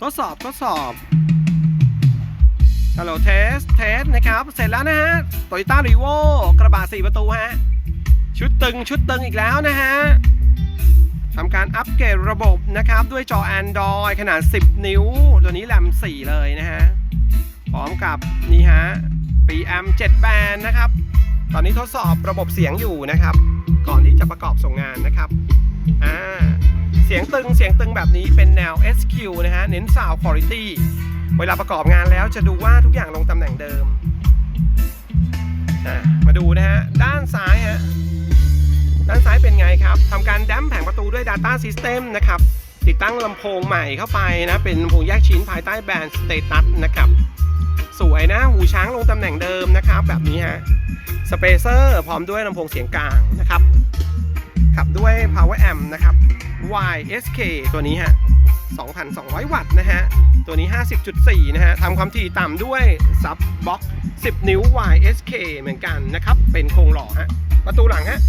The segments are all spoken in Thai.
ทดสอบทดสอบฮัลโหลเทสเทสนะครับ เสร็จแล้วนะฮะโตโยต้ารีโวกระบะ4 ประตูฮะ ชุดตึงชุดตึงอีกแล้วนะฮะทำการอัปเกรดระบบนะครับ ด้วยจอ Android ขนาด 10 นิ้ว ตัวนี้แรม4 เลยนะฮะ พร้อมกับนี่ฮะ PM 7 แบนนะครับ ตอนนี้ทดสอบระบบเสียงอยู่นะครับ ก่อนที่จะประกอบส่งงานนะครับ อ่า สียงตึงเสียงตึงแบบนี้เป็นแนว SQ นะฮะ เน้น Sound Quality เวลาประกอบงานแล้วจะดูว่าทุกอย่างลงตำแหน่งเดิม มาดูนะฮะ ด้านซ้ายฮะ ด้านซ้ายเป็นไงครับทำการดัมแผงประตูด้วย Data System นะครับ ติดตั้งลำโพงใหม่เข้าไปนะ เป็นลำโพงแยกชิ้นภายใต้แบรนด์ Status นะครับ สวยนะ หูช้างลงตำแหน่งเดิมนะครับ แบบนี้ฮะ สเปเซอร์พร้อมด้วยลำโพงเสียงกลางนะครับ ขับด้วย Power Amp นะครับ YSK ตัวนี้ฮะ 2,200 วัตต์นะฮะ ตัวนี้ 50.4 นะฮะทำความถี่ต่ำด้วยซับบล็อก 10 นิ้ว YSK เหมือนกันนะครับ เป็นโครงหล่อฮะ ประตูหลังฮะ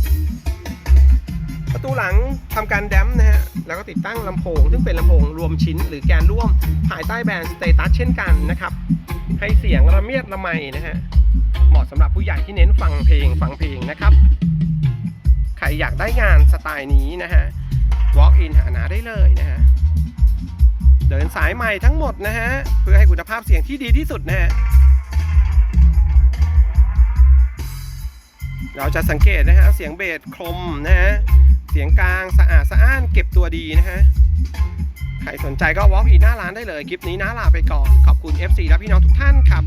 ประตูหลังทำการแดมนะฮะ แล้วก็ติดตั้งลำโพง ซึ่งเป็นลำโพงรวมชิ้นหรือแกนร่วม ภายใต้แบรนด์สเตตัสเช่นกันนะครับ ให้เสียงระเมียดระไมนะฮะ เหมาะสำหรับผู้ใหญ่ที่เน้นฟังเพลงฟังเพลงนะครับ ใครอยากได้งานสไตล์นี้นะฮะ walk in หาหนาได้เลยนะฮะ เดินสายใหม่ทั้งหมดนะฮะ เพื่อให้คุณภาพเสียงที่ดีที่สุดนะฮะ เราจะสังเกตนะฮะ เสียงเบสคมนะฮะ เสียงกลางสะอาดสะอ้านเก็บตัวดีนะฮะ ใครสนใจก็ walk in หน้าร้านได้เลย คลิปนี้น้าลาไปก่อน ขอบคุณ FC และพี่น้องทุกท่านครับ